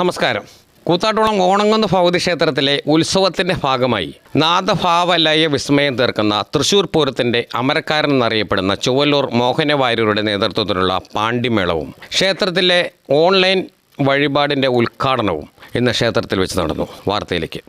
നമസ്കാരം. കൂത്താട്ടുളം ഓണങ്ങുന്ന ഭഗവതി ക്ഷേത്രത്തിലെ ഉത്സവത്തിന്റെ ഭാഗമായി നാദഭാവലയ വിസ്മയം തീർക്കുന്ന തൃശൂർ പൂരത്തിന്റെ അമരക്കാരൻ എന്നറിയപ്പെടുന്ന ചുവല്ലൂർ മോഹന വാര്യരുടെ നേതൃത്വത്തിലുള്ള പാണ്ഡിമേളവും ക്ഷേത്രത്തിലെ ഓൺലൈൻ വഴിപാടിന്റെ ഉദ്ഘാടനവും ഇന്ന് ക്ഷേത്രത്തിൽ വെച്ച് നടന്നു. വാർത്തയിലേക്ക്.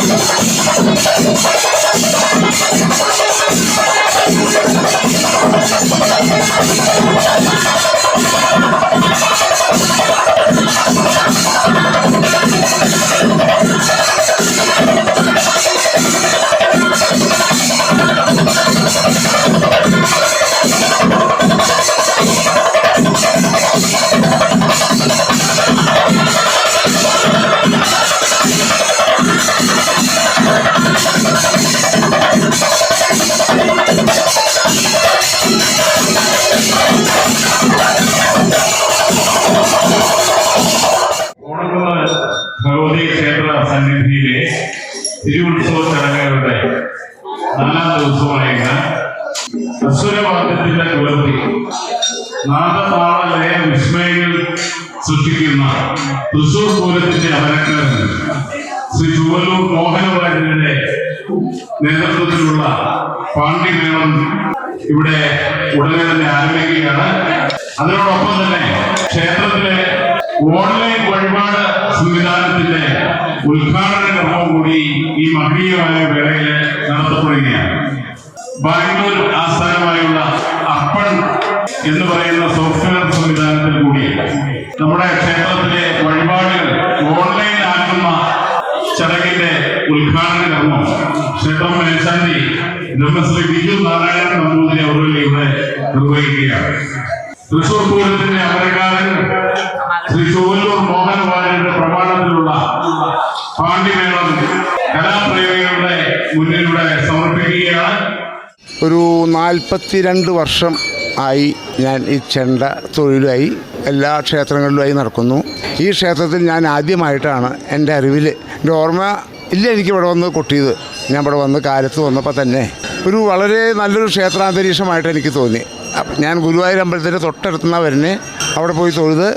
Thank you. സന്നിധിയിലെ തിരുവുത്സവ ചടങ്ങുകളുടെ നാലാം ദിവസമായിരുന്ന അസുരവാദ്യത്തിന്റെ കുലർത്തി നാദതാള ലയ വിസ്മയങ്ങൾ സൃഷ്ടിക്കുന്ന തൃശൂർ പൂരത്തിന്റെ അമരക്കാരൻ ശ്രീ ചുവല്ലൂർ മോഹനവാര്യരുടെ നേതൃത്വത്തിലുള്ള പാണ്ഡിമേളം ഇവിടെ ഉടനെ തന്നെ ആരംഭിക്കുകയാണ്. അതിനോടൊപ്പം തന്നെ ക്ഷേത്രത്തിലെ ഓൺലൈൻ വഴിപാട് സംവിധാനത്തിന്റെ ഉദ്ഘാടന കർമ്മം കൂടി ഈ മഹനീയമായ വേളയിൽ നടത്തപ്പെടുകയാണ്. ബാംഗ്ലൂർ ആസ്ഥാനമായുള്ള അപ്പൺ എന്ന് പറയുന്ന സോഫ്റ്റ്വെയർ സംവിധാനത്തിൽ കൂടി നമ്മുടെ ക്ഷേത്രത്തിലെ വഴിപാടുകൾ ഓൺലൈൻ ആക്കുന്ന ചടങ്ങിന്റെ ഉദ്ഘാടന കർമ്മം. ക്ഷേത്രം മേൽശാന്തി ബ്രഹ്മശ്രീ ബിജു നാരായണൻ നമ്പൂതിരി അവരുടെ ഇവിടെ നിർവഹിക്കുകയാണ്. തൃശൂർ പൂരത്തിന്റെ അമരക്കാരൻ ശ്രീ ചുവല്ലൂർ മോഹനവാര്യരുടെ ഒരു നാൽപ്പത്തിരണ്ട് വർഷം ആയി ഞാൻ ഈ ചെണ്ട തൊഴിലായി എല്ലാ ക്ഷേത്രങ്ങളിലുമായി നടക്കുന്നു. ഈ ക്ഷേത്രത്തിൽ ഞാൻ ആദ്യമായിട്ടാണ് എന്റെ അറിവിൽ. എന്റെ ഓർമ്മ ഇല്ല എനിക്ക് ഇവിടെ വന്ന് കൊട്ടിയത്. ഞാൻ ഇവിടെ വന്ന് കാലത്ത് വന്നപ്പോൾ തന്നെ ഒരു വളരെ നല്ലൊരു ക്ഷേത്രാന്തരീക്ഷമായിട്ട് എനിക്ക് തോന്നി. ഞാൻ ഗുരുവായൂർ അമ്പലത്തിന്റെ തൊട്ടടുത്തുനിന്നാണ് വരുന്നത്. അവിടെ പോയി തൊഴുത്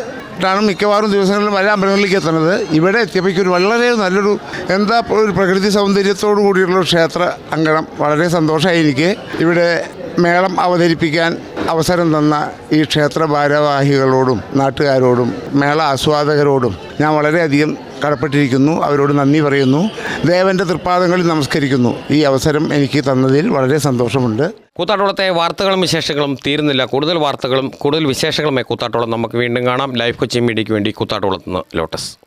ാണ് മിക്കവാറും ദിവസങ്ങളിൽ വല്ല അമ്പലങ്ങളിലേക്ക് എത്തുന്നത്. ഇവിടെ എത്തിയപ്പോഴേക്കും വളരെ നല്ലൊരു എന്താ ഒരു പ്രകൃതി സൗന്ദര്യത്തോടു കൂടിയുള്ള ക്ഷേത്ര അങ്കണം വളരെ സന്തോഷമായി എനിക്ക്. ഇവിടെ മേളം അവതരിപ്പിക്കാൻ അവസരം തന്ന ഈ ക്ഷേത്ര ഭാരവാഹികളോടും നാട്ടുകാരോടും മേള ആസ്വാദകരോടും ഞാൻ വളരെയധികം കടപ്പെട്ടിരിക്കുന്നു. അവരോട് നന്ദി പറയുന്നു. ദേവന്റെ തൃപ്പാദങ്ങളിൽ നമസ്കരിക്കുന്നു. ഈ അവസരം എനിക്ക് തന്നതിൽ വളരെ സന്തോഷമുണ്ട്. കൂത്താട്ടുളത്തെ വാർത്തകളും വിശേഷങ്ങളും തീരുന്നില്ല. കൂടുതൽ വാർത്തകളും കൂടുതൽ വിശേഷങ്ങളുമായി കൂത്താട്ടുളം നമുക്ക് വീണ്ടും കാണാം. ലൈഫ് കൊച്ചി മീഡിയയ്ക്ക് വേണ്ടി കൂത്താട്ടുളത്ത് നിന്ന് ലോട്ടസ്.